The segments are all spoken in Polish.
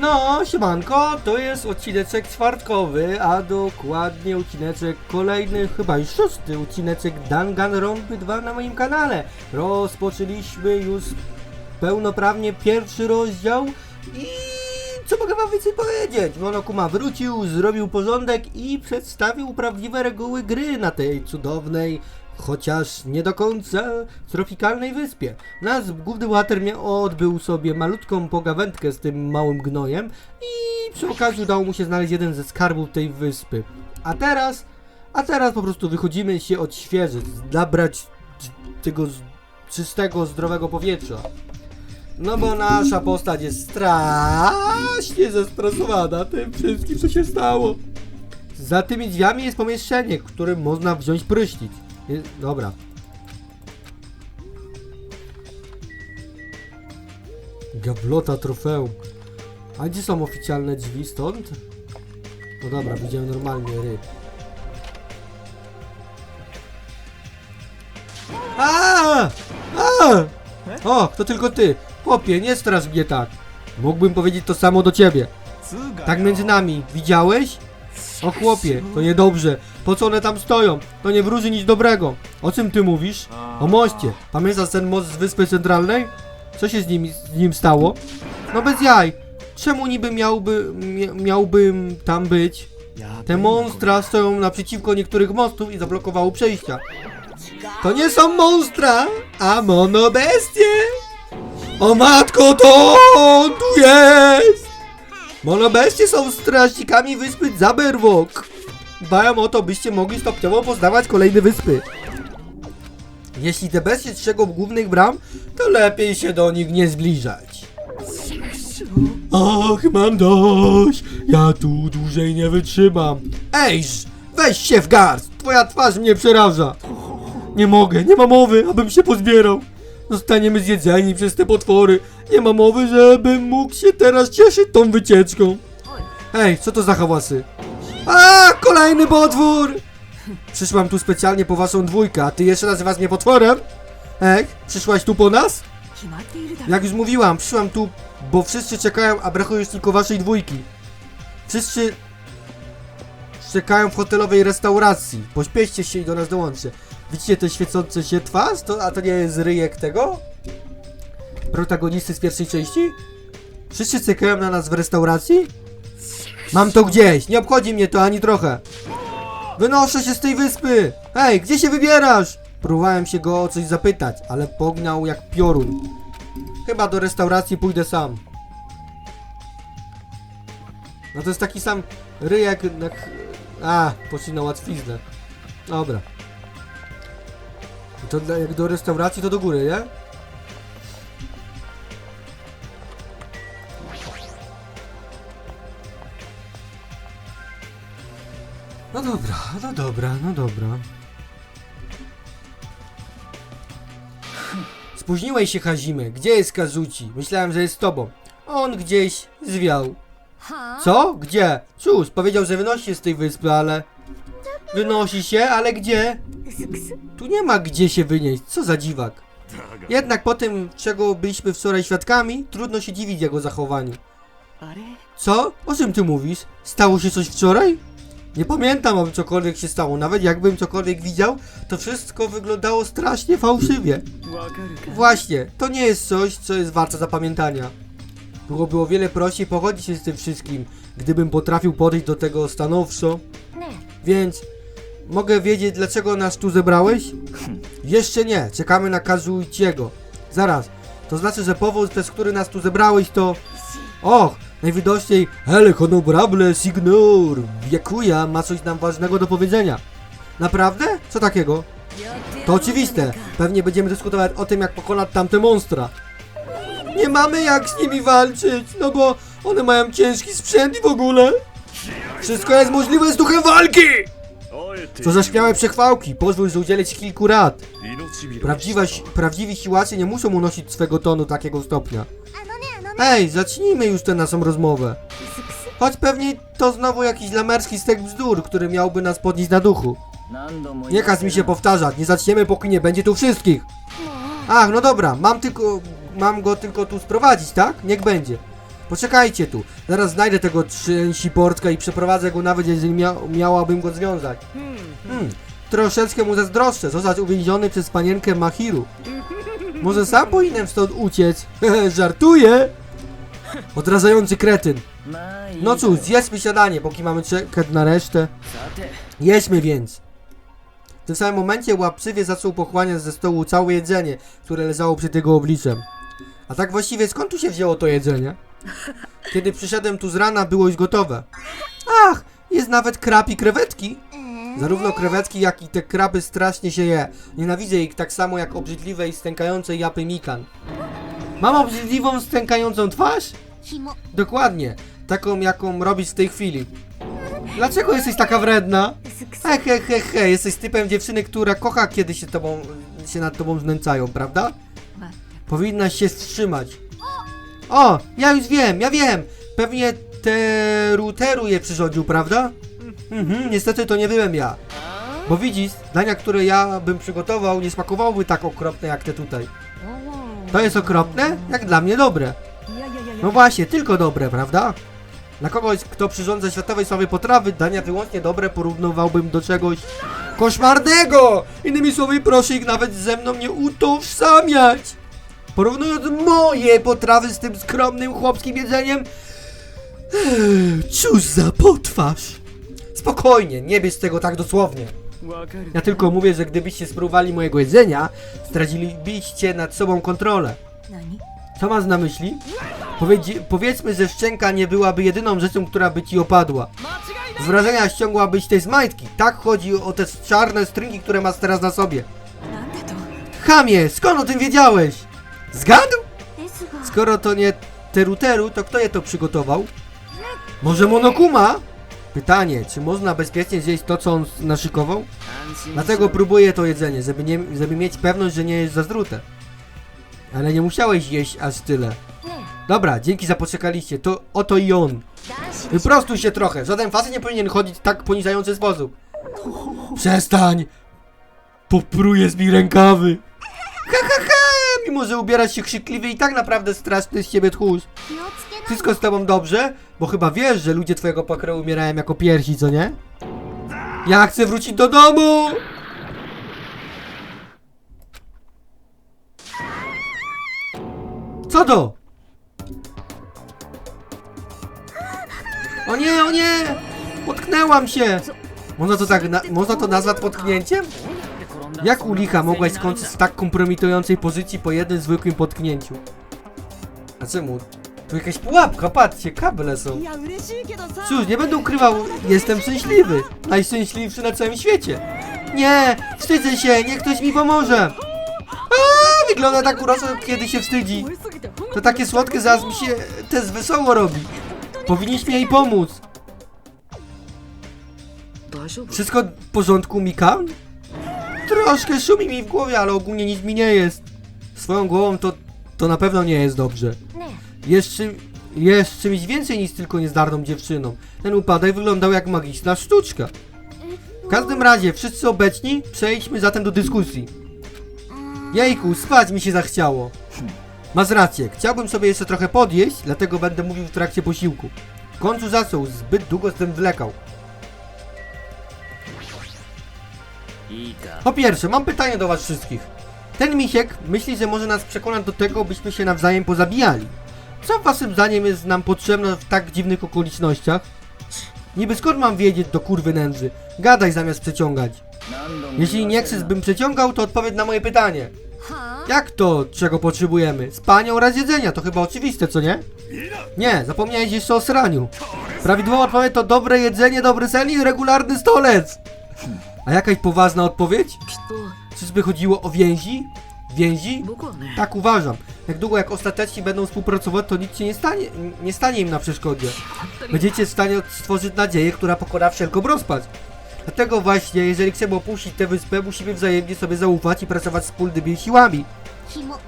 No, siemanko, to jest odcineczek czwartkowy, a dokładnie odcineczek kolejny, chyba już szósty odcineczek Danganronpa 2 na moim kanale. Rozpoczęliśmy już pełnoprawnie pierwszy rozdział i co mogę wam więcej powiedzieć? Monokuma wrócił, zrobił porządek i przedstawił prawdziwe reguły gry na tej cudownej, chociaż nie do końca tropikalnej wyspie. Nasz główny bohater odbył sobie malutką pogawędkę z tym małym gnojem i przy okazji udało mu się znaleźć jeden ze skarbów tej wyspy. A teraz, a teraz po prostu wychodzimy się odświeżyć, nabrać tego czystego, zdrowego powietrza. No bo nasza postać jest strasznie zestresowana tym wszystkim, co się stało. Za tymi drzwiami jest pomieszczenie, w którym można wziąć prysznic. Dobra. Gablota trofeum. A gdzie są oficjalne drzwi stąd? No dobra, widziałem normalnie ry. A! A! O, to tylko ty. Chłopie, nie strasz mnie tak. Mógłbym powiedzieć to samo do ciebie. Tak między nami. Widziałeś? O chłopie, to niedobrze. Po co one tam stoją? To nie wróży nic dobrego. O czym ty mówisz? O moście. Pamiętasz ten most z Wyspy Centralnej? Co się z nim, z nim stało? No bez jaj. Czemu niby miałby, mia, miałbym tam być? Te monstra stoją naprzeciwko niektórych mostów i zablokowało przejścia. To nie są monstra, a monobestie! O matko, to on tu jest! Monobestie są strażnikami wyspy Zaberwok. Dbają o to, byście mogli stopniowo poznawać kolejne wyspy. Jeśli te bestie strzegą głównych bram, to lepiej się do nich nie zbliżać. Ach, mam dość! Ja tu dłużej nie wytrzymam. Ejż! Weź się w garść! Twoja twarz mnie przeraża! Nie mogę, nie ma mowy, abym się pozbierał. Zostaniemy zjedzeni przez te potwory. Nie ma mowy, żebym mógł się teraz cieszyć tą wycieczką. Hej, co to za hałasy? A, kolejny potwór! Przyszłam tu specjalnie po waszą dwójkę, a ty jeszcze nazywasz mnie potworem? Ech, przyszłaś tu po nas? Jak już mówiłam, przyszłam tu, bo wszyscy czekają, a brakuje już tylko waszej dwójki. Wszyscy czekają w hotelowej restauracji. Pośpieszcie się i do nas dołączcie. Widzicie te świecące się twarz? To, a to nie jest ryjek tego? Protagonisty z pierwszej części? Wszyscy czekają na nas w restauracji? Mam to gdzieś, nie obchodzi mnie to ani trochę. Wynoszę się z tej wyspy! Hej, gdzie się wybierasz? Próbowałem się go o coś zapytać, ale pognał jak piorun. Chyba do restauracji pójdę sam. No to jest taki sam ryjek jak... A, poszli na łatwiznę. Dobra. To jak do restauracji to do góry, nie? No dobra, no dobra, no dobra. Spóźniłeś się, Hazime. Gdzie jest Kazuci? Myślałem, że jest z tobą. On gdzieś zwiał. Co? Gdzie? Cóż, powiedział, że wynosi się z tej wyspy, ale... Wynosi się, ale gdzie? Tu nie ma gdzie się wynieść. Co za dziwak. Jednak po tym, czego byliśmy wczoraj świadkami, trudno się dziwić jego zachowaniu. Co? O czym ty mówisz? Stało się coś wczoraj? Nie pamiętam, aby cokolwiek się stało. Nawet jakbym cokolwiek widział, to wszystko wyglądało strasznie fałszywie. Właśnie, to nie jest coś, co jest warte zapamiętania. Byłoby o wiele prościej pogodzić się z tym wszystkim, gdybym potrafił podejść do tego stanowczo. Więc mogę wiedzieć, dlaczego nas tu zebrałeś? Hmm. Jeszcze nie, czekamy na Kazuiciego. Zaraz, to znaczy, że powód, przez który nas tu zebrałeś, to. Och, Najwidoczniej Hele Honorable Signor wiekuja ma coś nam ważnego do powiedzenia. Naprawdę? Co takiego? To oczywiste. Pewnie będziemy dyskutować o tym, jak pokonać tamte monstra. Nie mamy jak z nimi walczyć, no bo one mają ciężki sprzęt i w ogóle. Wszystko jest możliwe z duchem walki! Co za śmiałe przechwałki, pozwól, że udzielę ci kilku rad. Prawdziwa, prawdziwi siłacy nie muszą unosić swego tonu takiego stopnia. Ej, zacznijmy już tę naszą rozmowę. Choć pewnie to znowu jakiś lamerski stek bzdur, który miałby nas podnieść na duchu. Nie każ mi się powtarzać, nie zaczniemy póki nie będzie tu wszystkich. Ach, no dobra, mam tylko... Mam go tylko tu sprowadzić, tak? Niech będzie. Poczekajcie tu. Zaraz znajdę tego trzęsi portka i przeprowadzę go nawet, jeżeli mia miałabym go związać. Hmm, troszeczkę mu zazdroszczę. Zostać uwięziony przez panienkę Mahiru. Może sam powinienem stąd uciec. Żartuję! Odrażający kretyn. No, no cóż, zjedzmy śniadanie, póki mamy czekać na resztę. Jedźmy więc. W tym samym momencie łapczywie zaczął pochłaniać ze stołu całe jedzenie, które leżało przed jego obliczem. A tak właściwie skąd tu się wzięło to jedzenie? Kiedy przyszedłem tu z rana, było już gotowe. Ach, jest nawet krab i krewetki. Zarówno krewetki, jak i te kraby strasznie się je. Nienawidzę ich tak samo jak obrzydliwe i stękające japy mikan. Mam obrzydliwą, stękającą twarz? Dokładnie, taką jaką robisz w tej chwili. Dlaczego jesteś taka wredna? He, he, he, he, jesteś typem dziewczyny, która kocha, kiedy się, tobą, się nad tobą znęcają, prawda? Powinnaś się wstrzymać. O, ja już wiem, ja wiem! Pewnie te routeru je przyrządził, prawda? Mhm, niestety to nie byłem ja. Bo widzisz, dania, które ja bym przygotował, nie smakowałyby tak okropne jak te tutaj. To jest okropne, jak dla mnie dobre. No właśnie, tylko dobre, prawda? Dla kogoś, kto przyrządza światowej sławy potrawy, dania wyłącznie dobre porównywałbym do czegoś koszmarnego! Innymi słowy, proszę ich nawet ze mną nie utożsamiać! Porównując moje potrawy z tym skromnym chłopskim jedzeniem, cóż za potwarz! Spokojnie, nie bierz tego tak dosłownie. Ja tylko mówię, że gdybyście spróbowali mojego jedzenia, stracilibyście nad sobą kontrolę. Co masz na myśli? Powiedzmy, że szczęka nie byłaby jedyną rzeczą, która by ci opadła. Z wrażenia ściągłabyś te zmajtki. Tak chodzi o te czarne stringi, które masz teraz na sobie. Chamie, skąd o tym wiedziałeś? Zgadł? Skoro to nie Teruteru, to kto je to przygotował? Może Monokuma? Pytanie, czy można bezpiecznie zjeść to, co on naszykował? Dlatego próbuję to jedzenie, żeby, nie, żeby mieć pewność, że nie jest zazdrute. Ale nie musiałeś jeść aż tyle. Dobra, dzięki za poczekaliście. To oto i on. Wyprostuj się trochę. Żaden facet nie powinien chodzić w tak poniżający sposób. Przestań! Poprujesz mi rękawy. Ha, ha, ha! Mimo, że ubierasz się krzykliwie i tak naprawdę straszny z ciebie tchórz. Wszystko z tobą dobrze? Bo chyba wiesz, że ludzie twojego pokroju umierają jako piersi, co nie? Ja chcę wrócić do domu! Co to? O nie, o nie! Potknęłam się! Można to, tak na, można to nazwać potknięciem? Jak Ulicha mogłaś skończyć z tak kompromitującej pozycji po jednym zwykłym potknięciu? A czemu? Tu jakaś pułapka, patrzcie, kable są. Cóż, nie będę ukrywał, jestem szczęśliwy. Najszczęśliwszy na całym świecie. Nie, wstydzę się, niech ktoś mi pomoże. Aaaa! wygląda tak urosłe, kiedy się wstydzi. To takie słodkie, zaraz mi się też wesoło robi. Powinniśmy jej pomóc. Wszystko w porządku, Mika? Troszkę szumi mi w głowie, ale ogólnie nic mi nie jest. Swoją głową to, to na pewno nie jest dobrze. Jeszcze, jest czymś więcej niż tylko niezdarną dziewczyną. Ten upadek wyglądał jak magiczna sztuczka. W każdym razie, wszyscy obecni, przejdźmy zatem do dyskusji. Jejku, spać mi się zachciało. Masz rację, chciałbym sobie jeszcze trochę podjeść, dlatego będę mówił w trakcie posiłku. W końcu zasnął, zbyt długo z tym zwlekał. Po pierwsze, mam pytanie do was wszystkich. Ten misiek myśli, że może nas przekonać do tego, byśmy się nawzajem pozabijali. Co waszym zdaniem jest nam potrzebne w tak dziwnych okolicznościach? Niby skąd mam wiedzieć do kurwy nędzy? Gadaj zamiast przeciągać. Jeśli Nexus bym przeciągał, to odpowiedz na moje pytanie. Jak to, czego potrzebujemy? Z panią oraz jedzenia, to chyba oczywiste, co nie? Nie, zapomniałeś jeszcze o sraniu. Prawidłowa odpowiedź to dobre jedzenie, dobry sen i regularny stolec. A jakaś poważna odpowiedź? Czyżby chodziło o więzi? Więzi? Tak uważam. Jak długo jak ostatecznie będą współpracować, to nic się nie stanie, nie stanie im na przeszkodzie. Będziecie w stanie stworzyć nadzieję, która pokona wszelką rozpacz. Dlatego właśnie, jeżeli chcemy opuścić tę wyspę, musimy wzajemnie sobie zaufać i pracować wspólnymi siłami.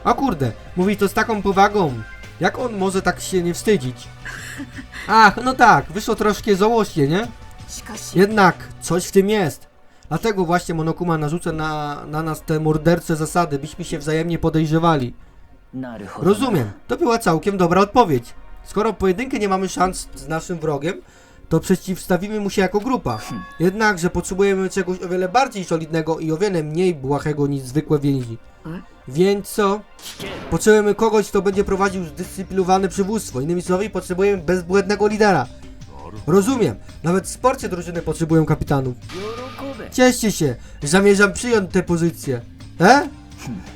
A kurde, mówi to z taką powagą. Jak on może tak się nie wstydzić? Ach, no tak, wyszło troszkę załośnie, nie? Jednak, coś w tym jest. Dlatego właśnie Monokuma narzuca na, na nas te mordercze zasady, byśmy się wzajemnie podejrzewali. Rozumiem, to była całkiem dobra odpowiedź. Skoro pojedynkę nie mamy szans z naszym wrogiem, to przeciwstawimy mu się jako grupa. Jednakże potrzebujemy czegoś o wiele bardziej solidnego i o wiele mniej błahego niż zwykłe więzi. Więc co? Potrzebujemy kogoś, kto będzie prowadził zdyscyplinowane przywództwo. Innymi słowy, potrzebujemy bezbłędnego lidera. Rozumiem. Nawet w sporcie drużyny potrzebują kapitanów. Cieszcie się, zamierzam przyjąć tę pozycję. E?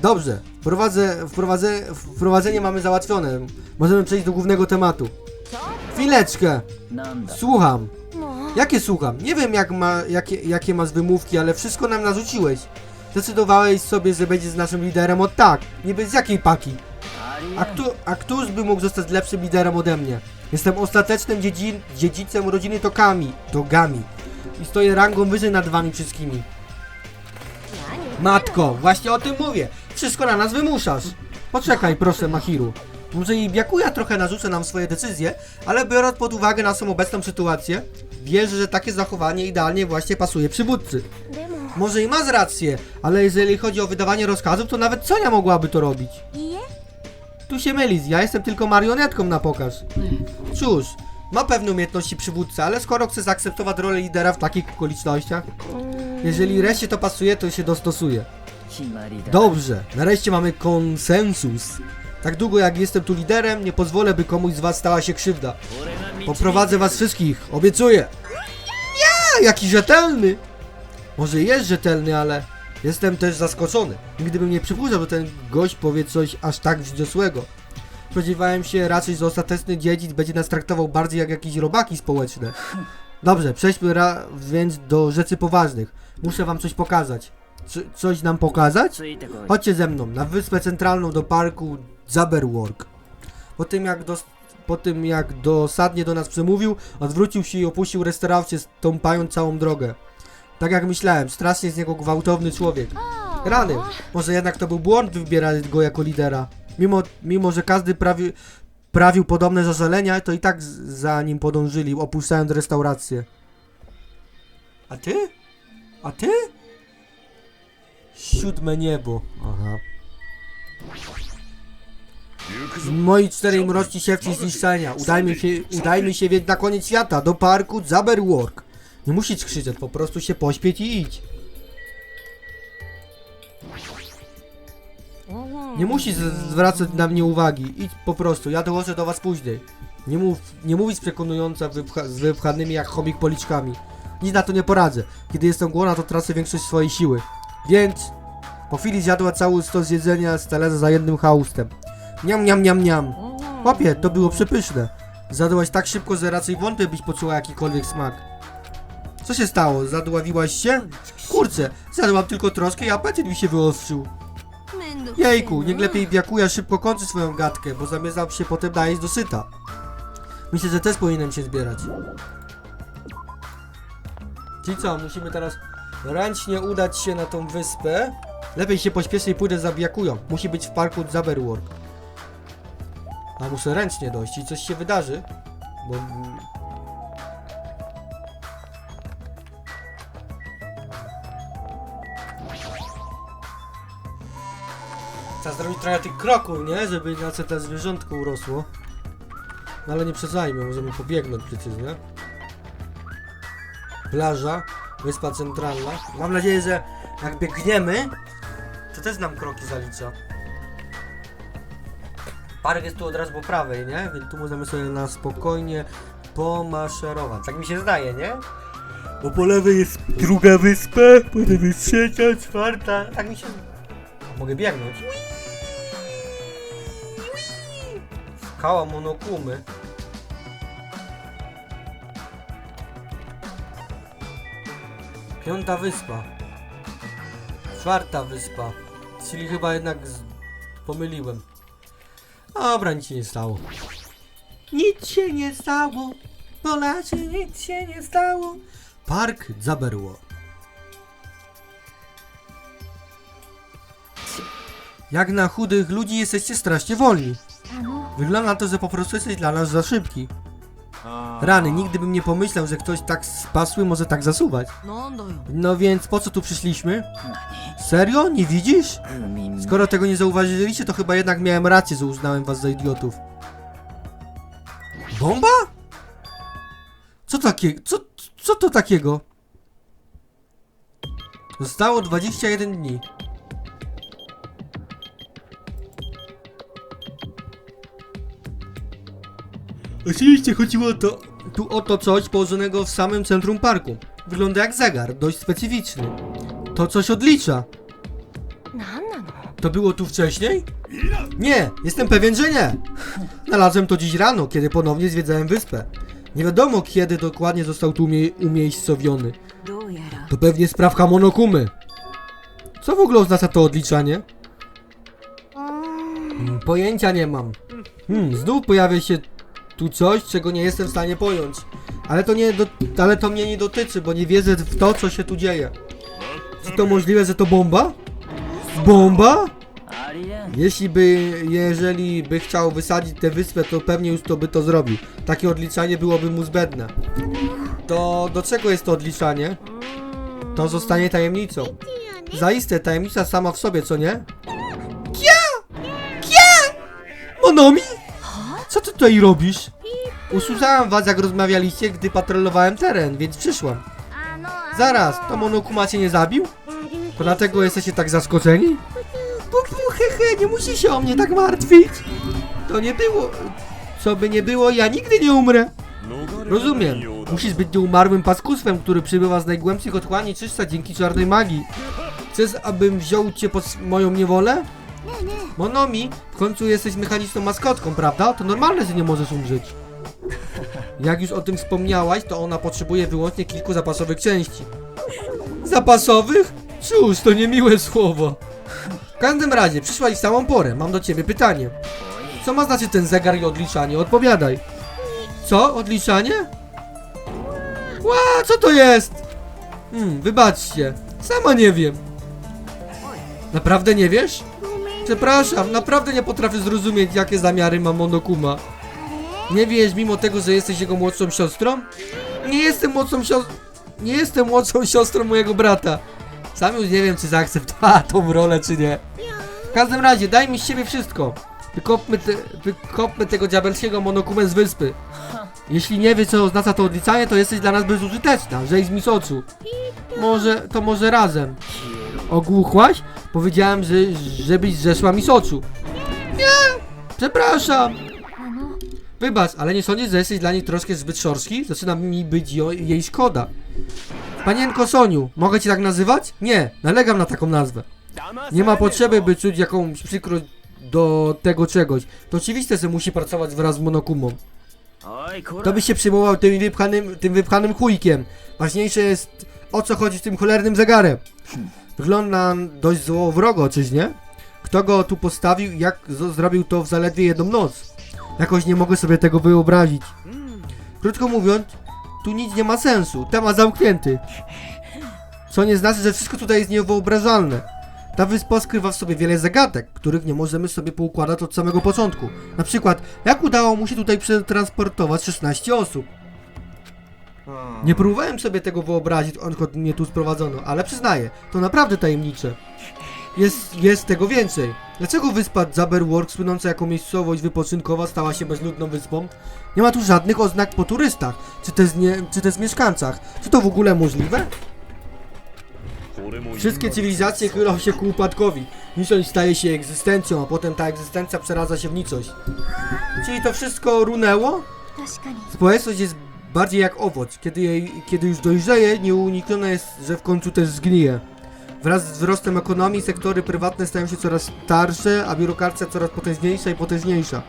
Dobrze, wprowadzę, wprowadzę, wprowadzenie mamy załatwione. Możemy przejść do głównego tematu. Chwileczkę. Słucham. No. Jakie słucham? Nie wiem, jak ma, jakie, jakie masz wymówki, ale wszystko nam narzuciłeś. Zdecydowałeś sobie, że będziesz naszym liderem od tak. Nie bez jakiej paki? A, kto, a któż by mógł zostać lepszym liderem ode mnie? Jestem ostatecznym dziedzin, dziedzicem rodziny Tokami. Togami. I stoję rangą wyżej nad wami wszystkimi. Matko, właśnie o tym mówię. Wszystko na nas wymuszasz. Poczekaj, proszę, Mahiru. Może i biakuja trochę narzuca nam swoje decyzje, ale biorąc pod uwagę naszą obecną sytuację, wierzę, że takie zachowanie idealnie właśnie pasuje przywódcy. Może i ma z rację, ale jeżeli chodzi o wydawanie rozkazów, to nawet Sonia mogłaby to robić. Tu się mylisz, ja jestem tylko marionetką na pokaz. Cóż, ma pewne umiejętności przywódcy, ale skoro chce zaakceptować rolę lidera w takich okolicznościach, jeżeli reszcie to pasuje, to się dostosuje. Dobrze, nareszcie mamy konsensus. Tak długo jak jestem tu liderem, nie pozwolę, by komuś z was stała się krzywda. Poprowadzę was wszystkich, obiecuję. Ja, jaki rzetelny! Może jest rzetelny, ale jestem też zaskoczony. Gdybym nie przypuszczał, że ten gość powie coś aż tak wzniosłego. Spodziewałem się raczej, że ostateczny dziedzic będzie nas traktował bardziej jak jakieś robaki społeczne. Dobrze, przejdźmy więc do rzeczy poważnych. Muszę wam coś pokazać. Coś nam pokazać? Chodźcie ze mną na wyspę centralną do parku Zaberwork. Po tym jak po tym jak dosadnie do nas przemówił, odwrócił się i opuścił restaurację, stąpając całą drogę. Tak jak myślałem, strasznie z niego gwałtowny człowiek. Rany, może jednak to był błąd wybierać go jako lidera. Mimo, mimo że każdy prawi, prawił podobne zażalenia, to i tak za nim podążyli, opuszczając restaurację. A ty? A ty? Siódme niebo. Aha. Moi czterej mroczni siewcy zniszczenia. Udajmy się, udajmy się więc na koniec świata, do parku Zaberwork. Nie musisz krzyczeć, po prostu się pośpieć i idź. Nie musisz zwracać na mnie uwagi. Idź po prostu, ja dołożę do was później. Nie mów, nie mówić przekonująca z wypchanymi jak chomik policzkami. Nic na to nie poradzę. Kiedy jestem głona, to tracę większość swojej siły. Więc po chwili zjadła cały stos jedzenia z talerza za jednym haustem. Niam, niam, niam, niam. Papie, to było przepyszne. Zadłaś tak szybko, że raczej wątpię byś poczuła jakikolwiek smak. Co się stało? Zadławiłaś się? Kurczę, zadłam tylko troskę i apetyt mi się wyostrzył. Jejku, no. niech lepiej biakuja szybko kończy swoją gadkę, bo zamierzam się potem najeść dosyta. Myślę, że też powinienem się zbierać. Czyli co, musimy teraz ręcznie udać się na tą wyspę. Lepiej się pośpiesznie pójdę za biakują. Musi być w parku Zaberwork. A muszę ręcznie dojść i coś się wydarzy, bo... Trzeba zrobić trochę tych kroków, nie? Żeby na co to zwierzątko urosło. No ale nie przesadzajmy, możemy pobiegnąć przecież, nie? Plaża, wyspa centralna. Mam nadzieję, że jak biegniemy, to też nam kroki zalicza. Park jest tu od razu po prawej, nie? Więc tu możemy sobie na spokojnie pomaszerować. Tak mi się zdaje, nie? Bo po lewej jest druga wyspa, potem jest trzecia, czwarta. Tak mi się... Mogę biegnąć. Skała monokumy. Piąta wyspa. Czwarta wyspa. Czyli chyba jednak z... pomyliłem. Dobra, nic się nie stało. Nic się nie stało. Polacy, nic się nie stało. Park Zaberło. Jak na chudych ludzi jesteście strasznie wolni. Wygląda na to, że po prostu jesteś dla nas za szybki. Rany, nigdy bym nie pomyślał, że ktoś tak spasły może tak zasuwać. No, no, no. no więc po co tu przyszliśmy? Serio? Nie widzisz? Skoro tego nie zauważyliście, to chyba jednak miałem rację, że uznałem was za idiotów. Bomba? Co takiego? Co, co to takiego? Zostało 21 dni. Oczywiście chodziło to, tu o to coś położonego w samym centrum parku. Wygląda jak zegar, dość specyficzny. To coś odlicza. No, no, no. To było tu wcześniej? Nie, jestem pewien, że nie. Znalazłem to dziś rano, kiedy ponownie zwiedzałem wyspę. Nie wiadomo, kiedy dokładnie został tu umie umiejscowiony. To pewnie sprawka Hamonokumy. Co w ogóle oznacza to odliczanie? Hmm, pojęcia nie mam. Hmm, znów pojawia się tu coś, czego nie jestem w stanie pojąć. Ale to, nie do, ale to mnie nie dotyczy, bo nie wierzę w to, co się tu dzieje. Czy to możliwe, że to bomba? Bomba? Jeśli by, jeżeli by chciał wysadzić tę wyspę, to pewnie już to by to zrobił. Takie odliczanie byłoby mu zbędne. To do czego jest to odliczanie? To zostanie tajemnicą. Zaiste, tajemnica sama w sobie, co nie? Kia! Kia! Monomi? Co ty tutaj robisz? Usłyszałem was, jak rozmawialiście, gdy patrolowałem teren, więc przyszłam. Zaraz, to Monokuma cię nie zabił? To dlatego jesteście tak zaskoczeni? Pupu, hehe, nie musi się o mnie tak martwić. To nie było... Co by nie było, ja nigdy nie umrę. Rozumiem. Musisz być nieumarłym paskustwem, który przybywa z najgłębszych otchłani czysta dzięki czarnej magii. Chcesz, abym wziął cię pod moją niewolę? Monomi, w końcu jesteś mechaniczną maskotką, prawda? To normalne, że nie możesz umrzeć. Jak już o tym wspomniałaś, to ona potrzebuje wyłącznie kilku zapasowych części. Zapasowych? Cóż, to niemiłe słowo. W każdym razie, przyszłaś w samą porę. Mam do ciebie pytanie. Co ma znaczyć ten zegar i odliczanie? Odpowiadaj. Co? Odliczanie? Ła, co to jest? Hmm, wybaczcie. Sama nie wiem. Naprawdę nie wiesz? Przepraszam, naprawdę nie potrafię zrozumieć, jakie zamiary ma Monokuma. Nie wiesz, mimo tego, że jesteś jego młodszą siostrą? Nie jestem młodszą siostrą... Nie jestem młodszą siostrą mojego brata. Sam już nie wiem, czy zaakceptowała tą rolę, czy nie. W każdym razie, daj mi z siebie wszystko. Wykopmy, te, wykopmy tego diabelskiego monokumę z wyspy. Jeśli nie wie, co oznacza to odliczanie, to jesteś dla nas bezużyteczna. Mi z oczu. Może, to może razem. Ogłuchłaś? Powiedziałem, że, żebyś zeszła mi z oczu. Nie! Przepraszam! Wybacz, ale nie sądzisz, że jesteś dla niej troszkę zbyt szorski? Zaczyna mi być jej szkoda. Panienko Soniu, mogę cię tak nazywać? Nie, nalegam na taką nazwę. Nie ma potrzeby, by czuć jakąś przykrość do tego czegoś. To oczywiste, że musi pracować wraz z Monokumą. To byś się przyjmował tym wypchanym, tym wypchanym chujkiem. Ważniejsze jest, o co chodzi z tym cholernym zegarem. Wygląda dość złowrogo, czyż nie? Kto go tu postawił i jak zrobił to w zaledwie jedną noc? Jakoś nie mogę sobie tego wyobrazić. Krótko mówiąc, tu nic nie ma sensu. Temat zamknięty. Co nie znaczy, że wszystko tutaj jest niewyobrażalne. Ta wyspa skrywa w sobie wiele zagadek, których nie możemy sobie poukładać od samego początku. Na przykład, jak udało mu się tutaj przetransportować 16 osób? Hmm. Nie próbowałem sobie tego wyobrazić, odkąd mnie tu sprowadzono, ale przyznaję, to naprawdę tajemnicze. Jest, jest tego więcej. Dlaczego wyspa Zaberwork, słynąca jako miejscowość wypoczynkowa, stała się bezludną wyspą? Nie ma tu żadnych oznak po turystach, czy też, nie, czy też mieszkańcach. Czy to w ogóle możliwe? Wszystkie cywilizacje chylą się ku upadkowi. Nicość staje się egzystencją, a potem ta egzystencja przeradza się w nicość. Czyli to wszystko runęło? Społeczność jest bardziej jak owoc. Kiedy, jej, kiedy już dojrzeje, nieuniknione jest, że w końcu też zgnije. Wraz z wzrostem ekonomii sektory prywatne stają się coraz starsze, a biurokracja coraz potężniejsza i potężniejsza.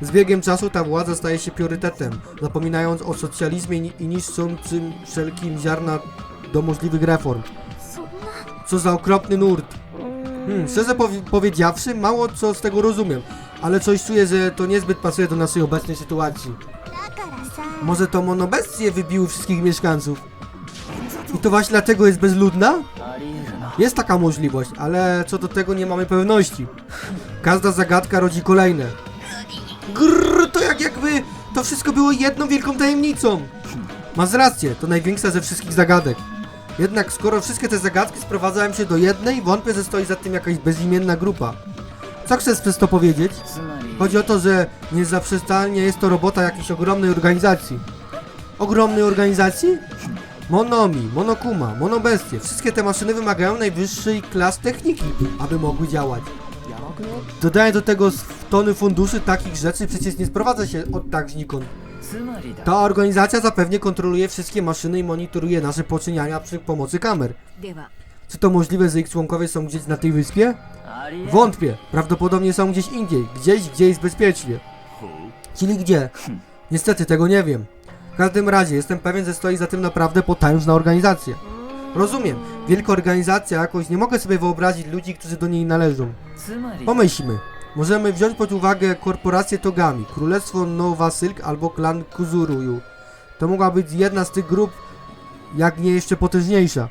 Z biegiem czasu ta władza staje się priorytetem, zapominając o socjalizmie i niszczącym wszelkim ziarna do możliwych reform. Co za okropny nurt. Hmm, szczerze pow powiedziawszy, mało co z tego rozumiem, ale coś czuję, że to niezbyt pasuje do naszej obecnej sytuacji. Może to monobestie wybiły wszystkich mieszkańców? I to właśnie dlatego jest bezludna? Jest taka możliwość, ale co do tego nie mamy pewności. Każda zagadka rodzi kolejne. Grrr, to jak jakby to wszystko było jedną wielką tajemnicą. Masz rację, to największa ze wszystkich zagadek. Jednak skoro wszystkie te zagadki sprowadzają się do jednej, wątpię, że stoi za tym jakaś bezimienna grupa. Co chcesz przez to powiedzieć? Chodzi o to, że niezaprzestanie jest to robota jakiejś ogromnej organizacji. Ogromnej organizacji? Monomi, monokuma, monobestie. Wszystkie te maszyny wymagają najwyższej klas techniki, aby mogły działać. Dodaję do tego tony funduszy takich rzeczy przecież nie sprowadza się od tak znikąd. Ta organizacja zapewnie kontroluje wszystkie maszyny i monitoruje nasze poczyniania przy pomocy kamer. Czy to możliwe, że ich członkowie są gdzieś na tej wyspie? Wątpię. Prawdopodobnie są gdzieś indziej. Gdzieś, gdzie jest bezpiecznie. Czyli gdzie? Niestety tego nie wiem. W każdym razie jestem pewien, że stoi za tym naprawdę potężna organizacja. Rozumiem. Wielka organizacja jakoś nie mogę sobie wyobrazić ludzi, którzy do niej należą. Pomyślmy. Możemy wziąć pod uwagę korporację Togami, Królestwo Nowa Silk albo klan Kuzuruju. To mogła być jedna z tych grup, jak nie jeszcze potężniejsza.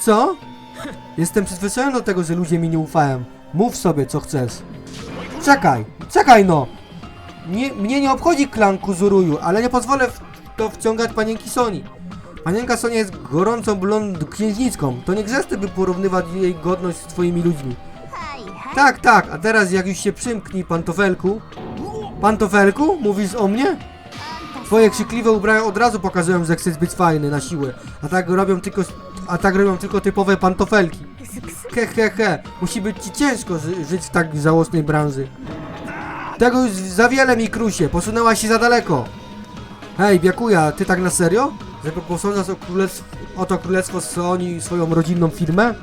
Co? Jestem przyzwyczajony do tego, że ludzie mi nie ufają. Mów sobie, co chcesz. Czekaj, czekaj no! Nie, mnie nie obchodzi klan Kuzuruju, ale nie pozwolę w to wciągać panienki Sony. Panienka Sonia jest gorącą blond księżniczką. To nie grzeszne, by porównywać jej godność z twoimi ludźmi. Tak, tak, a teraz jak już się przymknij, pantofelku. Pantofelku? Mówisz o mnie? Twoje krzykliwe ubrania od razu pokazują, że chcesz być fajny na siłę, a tak robią tylko a tak robią tylko typowe pantofelki. He he he, musi być ci ciężko żyć w tak żałosnej branży. Tego już za wiele, Mikrusie, Posunęłaś się za daleko. Hej, Biakuja, ty tak na serio? Żeby posądzasz o, o to królestwo Sony swoją rodzinną firmę?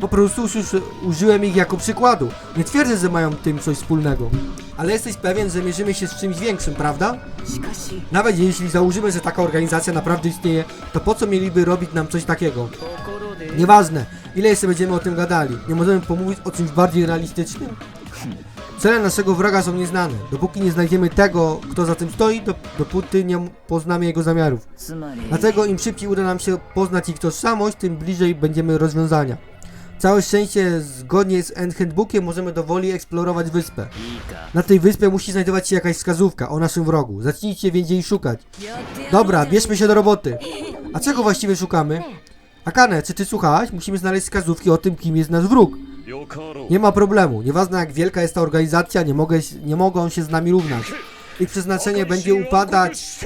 Po prostu już użyłem ich jako przykładu. Nie twierdzę, że mają tym coś wspólnego ale jesteś pewien, że mierzymy się z czymś większym, prawda? Nawet jeśli założymy, że taka organizacja naprawdę istnieje, to po co mieliby robić nam coś takiego? Nieważne, ile jeszcze będziemy o tym gadali, nie możemy pomówić o czymś bardziej realistycznym? Cele naszego wroga są nieznane. Dopóki nie znajdziemy tego, kto za tym stoi, to dopóty nie poznamy jego zamiarów. Dlatego im szybciej uda nam się poznać ich tożsamość, tym bliżej będziemy rozwiązania. Całe szczęście, zgodnie z Endhandbookiem, możemy dowoli eksplorować wyspę. Na tej wyspie musi znajdować się jakaś wskazówka o naszym wrogu. Zacznijcie więc jej szukać. Dobra, bierzmy się do roboty. A czego właściwie szukamy? Akane, czy ty słuchałaś? Musimy znaleźć wskazówki o tym, kim jest nasz wróg. Nie ma problemu. Nieważne jak wielka jest ta organizacja, nie, mogę, nie mogą się z nami równać. Ich przeznaczenie będzie upadać...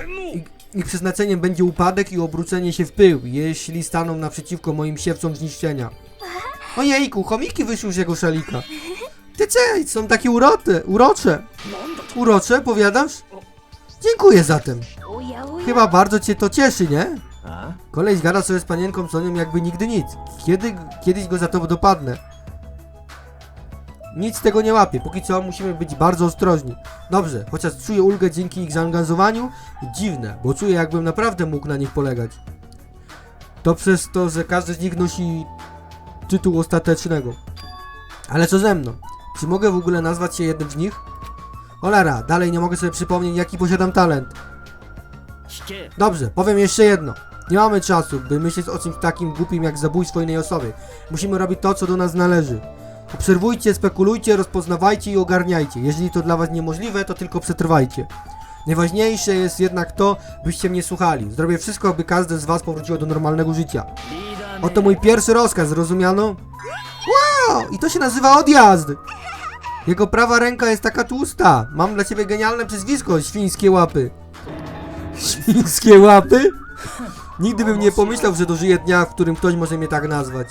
Ich przeznaczeniem będzie upadek i obrócenie się w pył, jeśli staną naprzeciwko moim siewcom zniszczenia. Ojejku, chomiki wyszły z jego szalika. Ty cześć, są takie urote, urocze. Urocze, powiadasz? Dziękuję za tym. Chyba bardzo cię to cieszy, nie? Koleś gada sobie z panienką Sonią jakby nigdy nic. Kiedy, kiedyś go za to dopadnę. Nic z tego nie łapie. Póki co musimy być bardzo ostrożni. Dobrze, chociaż czuję ulgę dzięki ich zaangażowaniu. Dziwne, bo czuję jakbym naprawdę mógł na nich polegać. To przez to, że każdy z nich nosi tytuł ostatecznego. Ale co ze mną? Czy mogę w ogóle nazwać się jednym z nich? Cholera, dalej nie mogę sobie przypomnieć jaki posiadam talent. Dobrze, powiem jeszcze jedno. Nie mamy czasu, by myśleć o czymś takim głupim jak zabójstwo innej osoby. Musimy robić to, co do nas należy. Obserwujcie, spekulujcie, rozpoznawajcie i ogarniajcie. Jeżeli to dla was niemożliwe, to tylko przetrwajcie. Najważniejsze jest jednak to, byście mnie słuchali. Zrobię wszystko, aby każdy z was powrócił do normalnego życia. Oto mój pierwszy rozkaz, zrozumiano? Wow! I to się nazywa odjazd! Jego prawa ręka jest taka tłusta. Mam dla ciebie genialne przyzwisko, świńskie łapy. Świńskie łapy? Nigdy bym nie pomyślał, że dożyję dnia, w którym ktoś może mnie tak nazwać.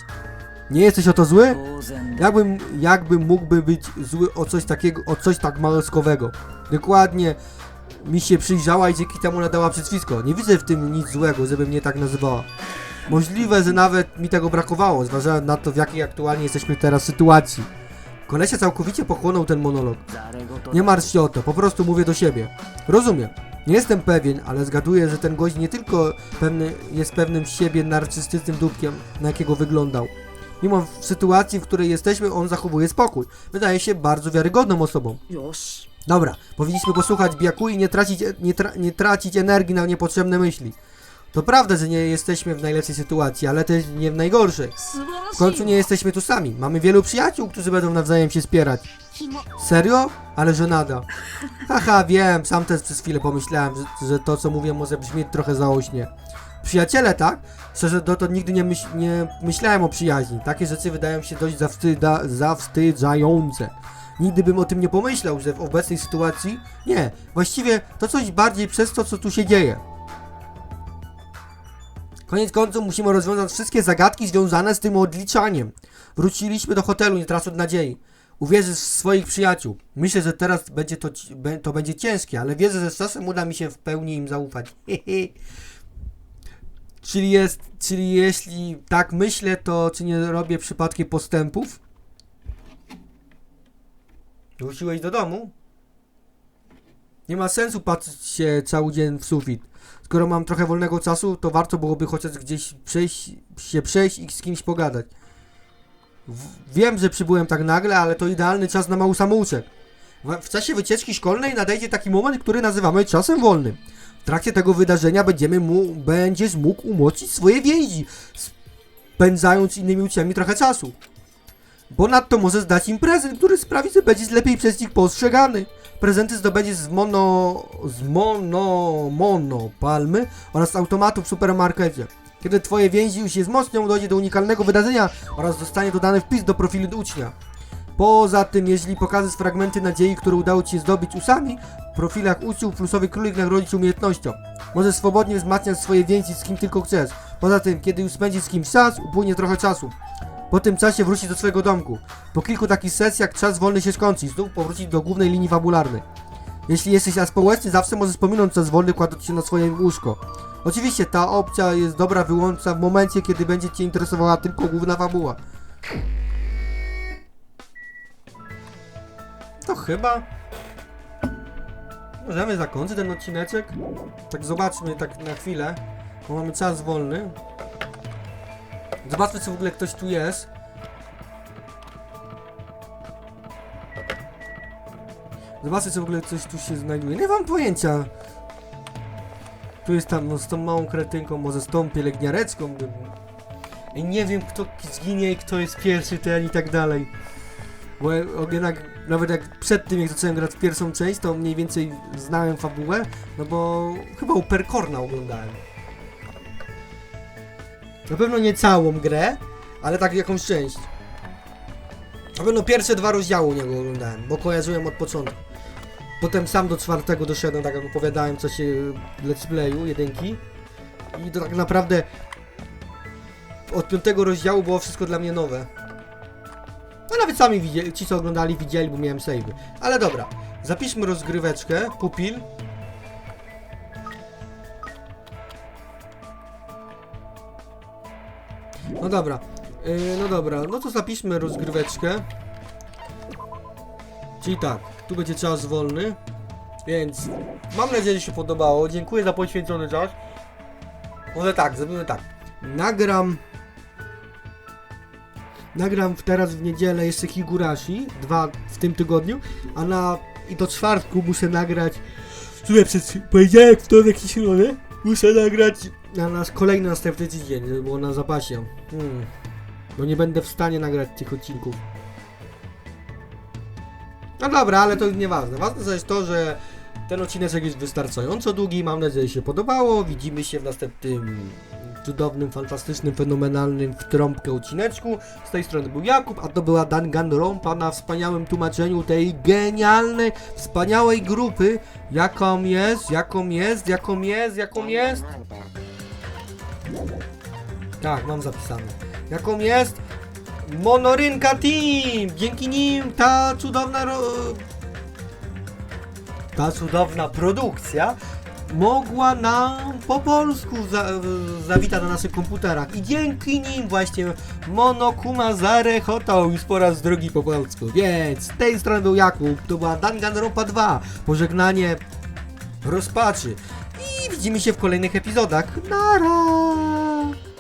Nie jesteś o to zły? Jakbym, jakby mógłby być zły o coś takiego, o coś tak maluskowego. Dokładnie mi się przyjrzała i dzięki temu nadała przezwisko. Nie widzę w tym nic złego, żeby mnie tak nazywała. Możliwe, że nawet mi tego brakowało, zważając na to, w jakiej aktualnie jesteśmy teraz sytuacji. Kolesia całkowicie pochłonął ten monolog. Nie martw się o to, po prostu mówię do siebie. Rozumiem. Nie jestem pewien, ale zgaduję, że ten gość nie tylko pewny, jest pewnym siebie narcystycznym dupkiem, na jakiego wyglądał. Mimo w sytuacji, w której jesteśmy, on zachowuje spokój. Wydaje się bardzo wiarygodną osobą. Już. Dobra, powinniśmy posłuchać Biaku i nie tracić, e- nie, tra nie tracić energii na niepotrzebne myśli. To prawda, że nie jesteśmy w najlepszej sytuacji, ale też nie w najgorszej. W końcu nie jesteśmy tu sami. Mamy wielu przyjaciół, którzy będą nawzajem się wspierać. Serio? Ale żenada. Haha, wiem, sam też przez chwilę pomyślałem, że, że to co mówię może brzmieć trochę załośnie. Przyjaciele, tak? Szczerze dotąd nigdy nie, myśl nie myślałem o przyjaźni. Takie rzeczy wydają się dość zawstyda zawstydzające. Nigdy bym o tym nie pomyślał, że w obecnej sytuacji... Nie, właściwie to coś bardziej przez to, co tu się dzieje. Koniec końców musimy rozwiązać wszystkie zagadki związane z tym odliczaniem. Wróciliśmy do hotelu, nie tracąc nadziei. Uwierzysz w swoich przyjaciół. Myślę, że teraz będzie to, to będzie ciężkie, ale wierzę, że z czasem uda mi się w pełni im zaufać. czyli jest, czyli jeśli tak myślę, to czy nie robię przypadkiem postępów? Wróciłeś do domu? Nie ma sensu patrzeć się cały dzień w sufit. Skoro mam trochę wolnego czasu, to warto byłoby chociaż gdzieś przejść, się przejść i z kimś pogadać. W- Wiem, że przybyłem tak nagle, ale to idealny czas na mały samouczek. W, w czasie wycieczki szkolnej nadejdzie taki moment, który nazywamy czasem wolnym. W trakcie tego wydarzenia będziemy mu, będziesz mógł umocnić swoje więzi, spędzając innymi uczniami trochę czasu. Ponadto możesz dać im prezent, który sprawi, że będziesz lepiej przez nich postrzegany. Prezenty zdobędziesz z mono... z mono... mono palmy oraz z automatów w supermarkecie. Kiedy twoje więzi już się wzmocnią, dojdzie do unikalnego wydarzenia oraz zostanie dodany wpis do profilu ucznia. Poza tym, jeżeli pokażesz fragmenty nadziei, które udało Ci się zdobyć usami, w profilach uczniów plusowy królik nagrodzi Cię umiejętnością. Możesz swobodnie wzmacniać swoje więzi z kim tylko chcesz. Poza tym, kiedy już spędzisz z kimś czas, upłynie trochę czasu. Po tym czasie wrócić do swojego domku. Po kilku takich sesjach czas wolny się skończy i znów powrócić do głównej linii fabularnej. Jeśli jesteś aspołeczny, zawsze możesz pominąć czas wolny kładąc się na swoje łóżko. Oczywiście ta opcja jest dobra wyłączna w momencie, kiedy będzie Cię interesowała tylko główna fabuła. To chyba... Możemy zakończyć ten odcineczek. Tak zobaczmy tak na chwilę, bo mamy czas wolny. Zobaczmy, czy w ogóle ktoś tu jest. Zobaczmy, czy w ogóle coś tu się znajduje. Nie mam pojęcia. Tu jest tam, no, z tą małą kretynką, może z tą pielęgniareczką. I nie wiem, kto zginie i kto jest pierwszy, ten i tak dalej. Bo jednak, nawet jak przed tym, jak zacząłem grać w pierwszą część, to mniej więcej znałem fabułę, no bo chyba u Perkorna oglądałem. Na pewno nie całą grę, ale tak jakąś część. Na pewno pierwsze dwa rozdziały niego oglądałem, bo kojarzyłem od początku. Potem sam do czwartego doszedłem, tak jak opowiadałem, co się w let's playu, jedynki. I to tak naprawdę od piątego rozdziału było wszystko dla mnie nowe. No nawet sami widzieli, ci co oglądali widzieli, bo miałem save'y. Ale dobra, zapiszmy rozgryweczkę, pupil. No dobra, yy, no dobra, no to zapiszmy rozgryweczkę. Czyli tak, tu będzie czas wolny, więc mam nadzieję, że się podobało. Dziękuję za poświęcony czas. Może tak, zrobimy tak. Nagram. Nagram teraz w niedzielę jeszcze Higurashi, dwa w tym tygodniu, a na i do czwartku muszę nagrać. Sumie przez poniedziałek, wtorek i środę muszę nagrać na nasz kolejny następny tydzień, żeby było na zapasie. Hmm. Bo nie będę w stanie nagrać tych odcinków. No dobra, ale to nieważne. Ważne jest to, że ten odcinek jest wystarczająco długi. Mam nadzieję, że się podobało. Widzimy się w następnym cudownym, fantastycznym, fenomenalnym w trąbkę odcineczku. Z tej strony był Jakub, a to była Danganronpa na wspaniałym tłumaczeniu tej genialnej, wspaniałej grupy. Jaką jest, jaką jest, jaką jest, jaką jest? Tak, mam zapisane. Jaką jest? Monorynka Team! Dzięki nim ta cudowna ro... ta cudowna produkcja mogła nam po polsku za, zawita na naszych komputerach i dzięki nim właśnie Monokuma zarechotał już po raz drugi po polsku. Więc z tej strony był Jakub, to była Danganronpa 2, pożegnanie rozpaczy i widzimy się w kolejnych epizodach. Nara!